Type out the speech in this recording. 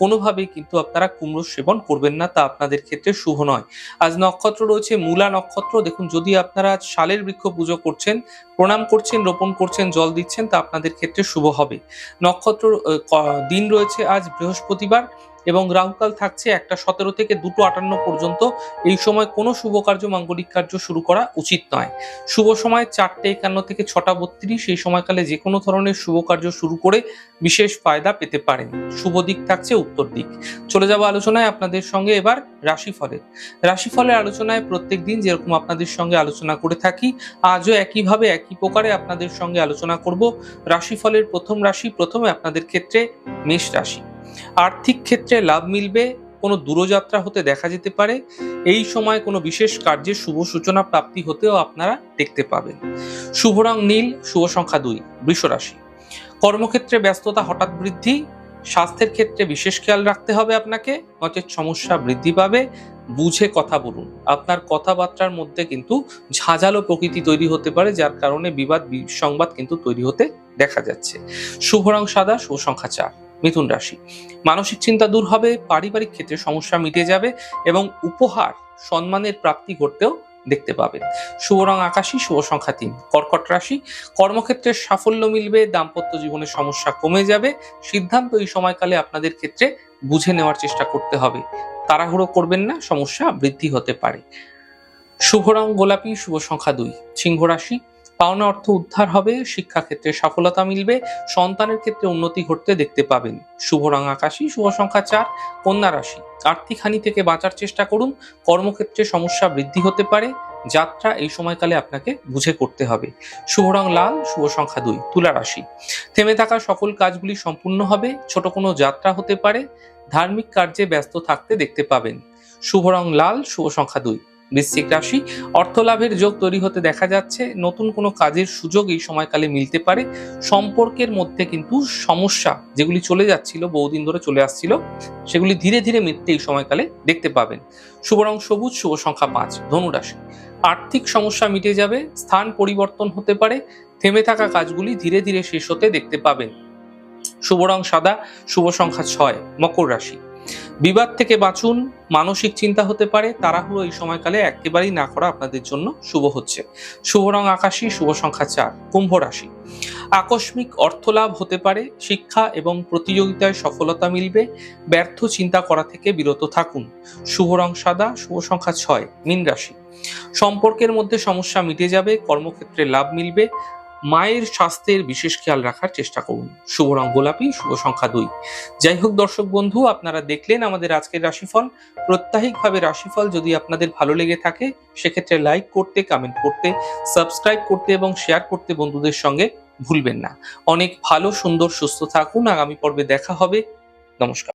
কোনোভাবেই কিন্তু আপনারা কুমড়ো সেবন করবেন না, তা আপনাদের ক্ষেত্রে শুভ নয়। আজ নক্ষত্র রয়েছে, মূলা নক্ষত্র। দেখুন, যদি আপনারা শালের বৃক্ষ পুজো করছেন, প্রণাম করছেন, রোপণ করছেন, জল দিচ্ছেন, তা আপনাদের ক্ষেত্রে শুভ হবে। নক্ষত্র দিন রয়েছে আজ বৃহস্পতিবার। এবং রাহুকাল থাকছে একটা সতেরো থেকে দুটো আটান্ন পর্যন্ত। এই সময় কোনো শুভ কার্য, মাঙ্গলিক কার্য শুরু করা উচিত নয়। শুভ সময় চারটে একান্ন থেকে ছটা বত্রিশ। এই সময়কালে যে কোনো ধরনের শুভ কার্য শুরু করে বিশেষ ফায়দা পেতে পারেন। শুভ দিক থাকছে উত্তর দিক। চলে যাব আলোচনায় আপনাদের সঙ্গে এবার রাশিফলের। রাশিফলের আলোচনায় প্রত্যেক দিন যেরকম আপনাদের সঙ্গে আলোচনা করে থাকি, আজও একইভাবে একই প্রকারে আপনাদের সঙ্গে আলোচনা করব। রাশিফলের প্রথম রাশি, প্রথমে আপনাদের ক্ষেত্রে মেষ রাশি। আর্থিক ক্ষেত্রে লাভ মিলবে, কোনো দূরযাত্রা হতে দেখা যেতে পারে, এই সময় কোনো বিশেষ কার্যের শুভ সূচনা প্রাপ্তি হতেও আপনারা দেখতে পাবেন। শুভ রং নীল, শুভ সংখ্যা দুই, বৃষ রাশি। কর্মক্ষেত্রে ব্যস্ততা হঠাৎ বৃদ্ধি, স্বাস্থ্যের ক্ষেত্রে বিশেষ খেয়াল রাখতে হবে আপনাকে, নচেত সমস্যা বৃদ্ধি পাবে, বুঝে কথা বলুন। আপনার কথাবার্তার মধ্যে কিন্তু ঝাঁঝালো প্রকৃতি তৈরি হতে পারে, যার কারণে বিবাদ সংবাদ কিন্তু তৈরি হতে দেখা যাচ্ছে। শুভ রং সাদা, শুভ সংখ্যা চার। মিথুন রাশি। মানসিক চিন্তা দূর হবে, পারিবারিক ক্ষেত্রে সমস্যা মিটে যাবে এবং উপহার, সম্মানের প্রাপ্তি ঘটতেও দেখতে পাবেন শুভ রং আকাশী, শুভ সংখ্যা তিন। কর্কট রাশি, কর্মক্ষেত্রে সাফল্য মিলবে, দাম্পত্য জীবনের সমস্যা কমে যাবে। সিদ্ধান্ত এই সময়কালে আপনাদের ক্ষেত্রে বুঝে নেওয়ার চেষ্টা করতে হবে। তাড়াহুড়ো করবেন না, সমস্যা বৃদ্ধি হতে পারে। শুভ রং গোলাপি, শুভ সংখ্যা দুই। সিংহ রাশি পাওনা অর্থ উদ্ধার হবে, শিক্ষাক্ষেত্রে সফলতা মিলবে, সন্তানের ক্ষেত্রে উন্নতি ঘটতে দেখতে পাবেন। শুভ রং আকাশী, শুভ সংখ্যা চার, কন্যা রাশি। আর্থিক হানি থেকে বাঁচার চেষ্টা করুন, কর্মক্ষেত্রে সমস্যা বৃদ্ধি হতে পারে, যাত্রা এই সময়কালে আপনাকে বুঝে করতে হবে। শুভ রং লাল, শুভ সংখ্যা দুই, তুলা রাশি। থেমে থাকা সকল কাজগুলি সম্পূর্ণ হবে, ছোট কোনো যাত্রা হতে পারে, ধার্মিক কার্যে ব্যস্ত থাকতে দেখতে পাবেন। শুভ রং লাল, শুভ সংখ্যা দুই বৃশ্চিক রাশি। অর্থ লাভের যোগ তৈরি হতে দেখা যাচ্ছে। নতুন কোনো কাজের সুযোগ এই সময়কালে মিলতে পারে। সম্পর্কের মধ্যে কিন্তু সমস্যা যেগুলি চলে যাচ্ছিল, বহুদিন ধরে চলে আসছিল, সেগুলি ধীরে ধীরে মিটতে এই সময়কালে দেখতে পাবেন। শুভ রং সবুজ, শুভ সংখ্যা পাঁচ ধনুরাশি আর্থিক সমস্যা মিটে যাবে, স্থান পরিবর্তন হতে পারে, থেমে থাকা কাজগুলি ধীরে ধীরে শেষ হতে দেখতে পাবেন। শুভ রং সাদা, শুভ সংখ্যা ছয়, মকর রাশি। বিবাদ থেকে বাঁচুন, মানসিক চিন্তা হতে পারে, তাড়াহুড়ো এই সময়কালে একেবারেই না করা আপনাদের জন্য শুভ হচ্ছে। শুভ রং আকাশী, শুভ সংখ্যা চার, কুম্ভ রাশি। আকস্মিক অর্থলাভ হতে পারে, শিক্ষা এবং প্রতিযোগিতায় সফলতা মিলবে, ব্যর্থ চিন্তা করা থেকে বিরত থাকুন। শুভ রং সাদা, শুভ সংখ্যা ছয়, মীন রাশি। সম্পর্কের মধ্যে সমস্যা মিটে যাবে, কর্মক্ষেত্রে লাভ মিলবে মায়ের স্বাস্থ্যের বিশেষ খেয়াল রাখার চেষ্টা করুন। শুভ রং গোলাপি, শুভ সংখ্যা দুই। যাই হোক দর্শক বন্ধু, আপনারা দেখলেন আমাদের আজকের রাশিফল। প্রত্যাহিকভাবে রাশিফল যদি আপনাদের ভালো লেগে থাকে, সেক্ষেত্রে লাইক করতে, কমেন্ট করতে, সাবস্ক্রাইব করতে এবং শেয়ার করতে বন্ধুদের সঙ্গে ভুলবেন না। অনেক ভালো, সুন্দর, সুস্থ থাকুন। আগামী পর্বে দেখা হবে। নমস্কার।